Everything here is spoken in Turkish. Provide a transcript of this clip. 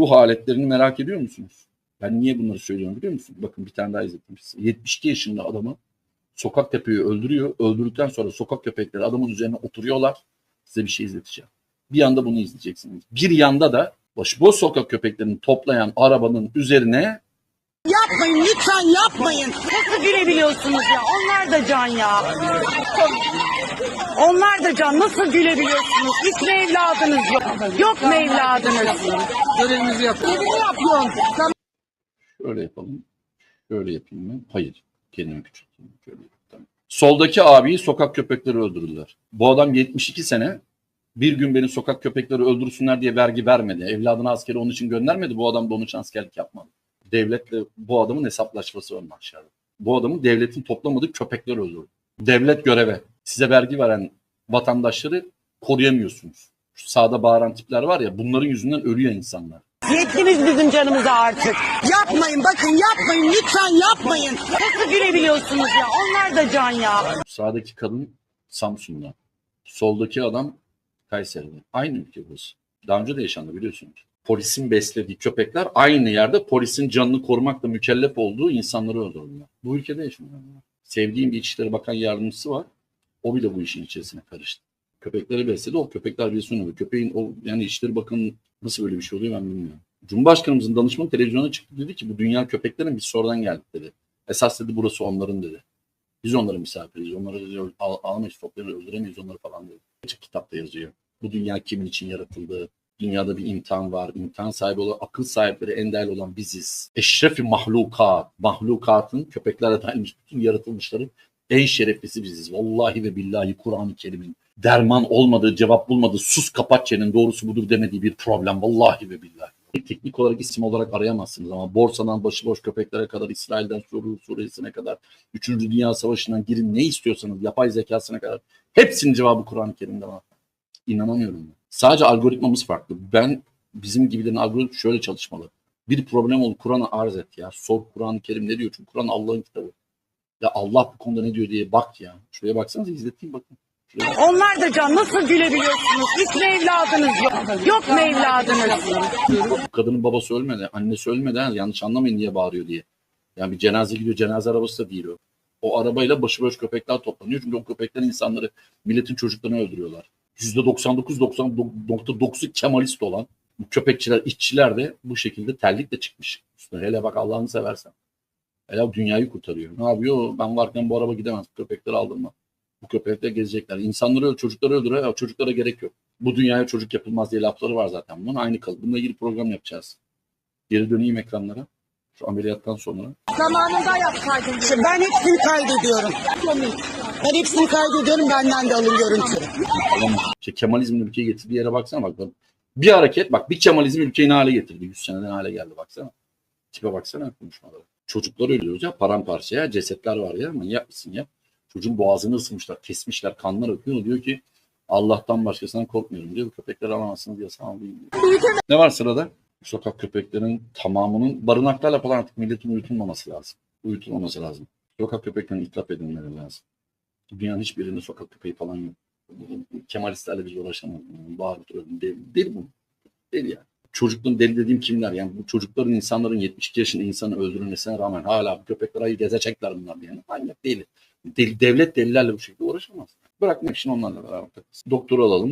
Ruh aletlerini merak ediyor musunuz? Ben niye bunları söylüyorum biliyor musun? Bakın bir tane daha izlettim size. 72 yaşında adamı sokak köpeği öldürüyor. Öldürdükten sonra sokak köpekleri adamın üzerine oturuyorlar. Size bir şey izleteceğim. Bir yanda bunu izleyeceksiniz. Bir yanda da başıboş sokak köpeklerini toplayan arabanın üzerine Yapmayın lütfen yapmayın. Nasıl gülebiliyorsunuz ya? Onlar da can ya. Onlar da can. Nasıl gülebiliyorsunuz? Hiç mi evladınız yok? Yok mu evladınız? Görevimizi yapıyorsun. Görevini yapıyorsun. Şöyle yapalım. Şöyle yapayım ben. Hayır. Kendimi küçülteyim. Şöyle yapayım. Tamam. Soldaki abiyi sokak köpekleri öldürdüler. Bu adam 72 sene bir gün beni sokak köpekleri öldürsünler diye vergi vermedi. Evladını askere onun için göndermedi. Bu adam da onun için askerlik yapmadı. Devletle bu adamın hesaplaşması var mahşerde. Bu adamın devletin toplamadığı köpekler öldürdü. Devlet göreve. Size vergi veren vatandaşları koruyamıyorsunuz. Şu sağda bağıran tipler var ya bunların yüzünden ölüyor insanlar. Yettiniz bizim canımıza artık. yapmayın bakın yapmayın lütfen yapmayın. Nasıl gülebiliyorsunuz ya? Onlar da can ya. Sağdaki kadın Samsun'da. Soldaki adam Kayseri'de. Aynı ülke burası. Daha önce de yaşandı biliyorsunuz. Polisin beslediği köpekler aynı yerde polisin canını korumakla mükellef olduğu insanları öldürdüler. Bu ülkede yaşanıyor. Sevdiğim bir İçişleri Bakan Yardımcısı var. O bile bu işin içerisine karıştı. Köpekleri besledi. O köpekler bir sonu. Köpeğin o yani İçişleri Bakanı nasıl böyle bir şey oluyor ben bilmiyorum. Cumhurbaşkanımızın danışmanı televizyona çıktı dedi ki bu dünya köpeklerin biz sonradan geldik dedi. Esas dedi burası onların dedi. Biz onların misafiriyiz. Onları al, alamayız, toplarız, öldüremeyiz onları falan dedi. Açık kitapta yazıyor. Bu dünya kimin için yaratıldı? Dünyada bir imtihan var. İmtihan sahibi olan, akıl sahipleri en değerli olan biziz. Eşrefi mahlukat. Mahlukatın, köpeklere dahilmiş bütün yaratılmışların en şereflisi biziz. Vallahi ve billahi Kur'an-ı Kerim'in derman olmadığı, cevap bulmadığı, sus kapat çenin doğrusu budur demediği bir problem. Vallahi ve billahi. Teknik olarak isim olarak arayamazsınız ama borsadan başıboş köpeklere kadar, İsrail'den Suriye Suriyesi'ne kadar, 3. Dünya Savaşı'ndan girin ne istiyorsanız, yapay zekasına kadar hepsinin cevabı Kur'an-ı Kerim'de var. İnanamıyorum. Sadece algoritmamız farklı. Ben bizim gibilerin algoritma şöyle çalışmalı. Bir problem ol Kur'an'a arz et ya. Sor Kur'an-ı Kerim ne diyor? Çünkü Kur'an Allah'ın kitabı. Ya Allah bu konuda ne diyor diye bak ya. Şuraya baksanıza izleteyim bakın. Onlar da can. Nasıl gülebiliyorsunuz? Hiç mi evladınız yok? Yok mu evladınız? Kadının babası ölmedi, annesi ölmedi. ha, Yanlış anlamayın niye bağırıyor diye. Yani bir cenaze gidiyor, cenaze arabası da değil o. O arabayla başıboş köpekler toplanıyor. Çünkü o köpekler insanları, milletin çocuklarını öldürüyorlar. %99.9'u Kemalist olan bu köpekçiler, işçiler de bu şekilde terlikle çıkmış. Üstüne hele bak Allah'ını seversen. Hele dünyayı kurtarıyor. Ne yapıyor? Ben varken bu araba gidemez. Köpekleri aldırma. Bu köpekler gezecekler. İnsanları öl, çocukları öldürüyor. Ya, çocuklara gerek yok. Bu dünyaya çocuk yapılmaz diye lafları var zaten. Bunun aynı kalıp. Bununla ilgili program yapacağız. Geri döneyim ekranlara. Şu ameliyattan sonra. zamanında yapsaydın. Ben hepsini kaydediyorum. Ben hepsini kaydediyorum benden de alın görüntü. İşte Kemalizmin ülkeyi getirdiği yere baksana bak. Bir hareket bak bir Kemalizm ülkeyi ne hale getirdi. 100 seneden hale geldi baksana. Tipe baksana konuşmalara. Çocuklar ölüyoruz ya paramparça ya cesetler var ya manyak mısın ya. Çocuğun boğazını ısırmışlar kesmişler kanlar akıyor diyor ki Allah'tan başkasından korkmuyorum diyor. Köpekleri alamazsınız diye sana değil. Ne var sırada? Sokak köpeklerin tamamının barınaklarla falan artık milletin uyutulmaması lazım. Uyutulmaması lazım. Sokak köpeklerin itlaf edilmeleri lazım. Dünyanın hiçbirinde sokak köpeği falan yok. Kemalistlerle biz uğraşamayız. Bağırıp duruyorum. Deli, deli bu. Deli yani. Çocukluğun deli dediğim kimler? Yani bu çocukların insanların 72 yaşında insanı öldürülmesine rağmen hala bu köpekler ayı gezecekler bunlar. Yani manyak değil. Deli, devlet delilerle bu şekilde uğraşamaz. Bırakmak için onlarla beraber. Doktor alalım.